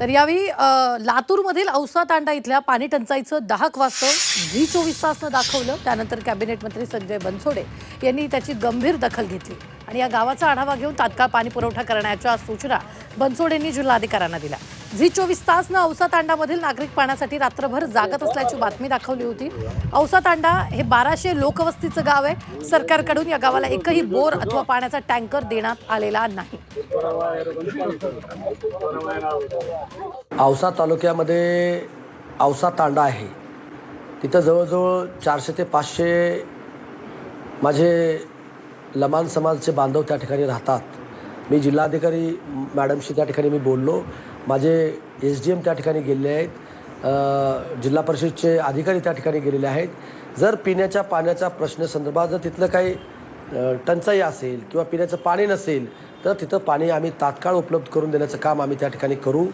तर यावेळी लातूरमधील औसा तांडा इथल्या पाणी टंचाईचं दाहक वास्तव व्ही चोवीस तासनं दाखवलं. त्यानंतर कॅबिनेट मंत्री संजय बनसोडे यांनी त्याची गंभीर दखल घेतली आणि या गावाचा आढावा घेऊन तात्काळ पाणी पुरवठा करण्याच्या सूचना बनसोडेंनी जिल्हाधिकाऱ्यांना दिल्या. झी चोवीस तासनं औसा तांडामधील नागरिक पाण्यासाठी रात्रभर जागत असल्याची बातमी दाखवली होती. औसा तांडा हे बाराशे लोकवस्तीचं गाव आहे. सरकारकडून या गावाला एकही बोर अथवा पाण्याचा टँकर देण्यात आलेला नाही. औसा तालुक्यामध्ये औसा तांडा आहे. तिथं जवळजवळ चारशे ते पाचशे माझे लमान समाजचे बांधव त्या ठिकाणी राहतात. मी जिल्हाधिकारी मॅडमशी त्या ठिकाणी मी बोललो. माझे एस डी एम त्या ठिकाणी गेलेले आहेत. जिल्हा परिषदचे अधिकारी त्या ठिकाणी गेलेले आहेत. जर पिण्याच्या पाण्याच्या प्रश्नासंदर्भात जर तिथलं काही टंचाई असेल किंवा पिण्याचं पाणी नसेल तर तिथं पाणी आम्ही तात्काळ उपलब्ध करून देण्याचं काम आम्ही त्या ठिकाणी करू.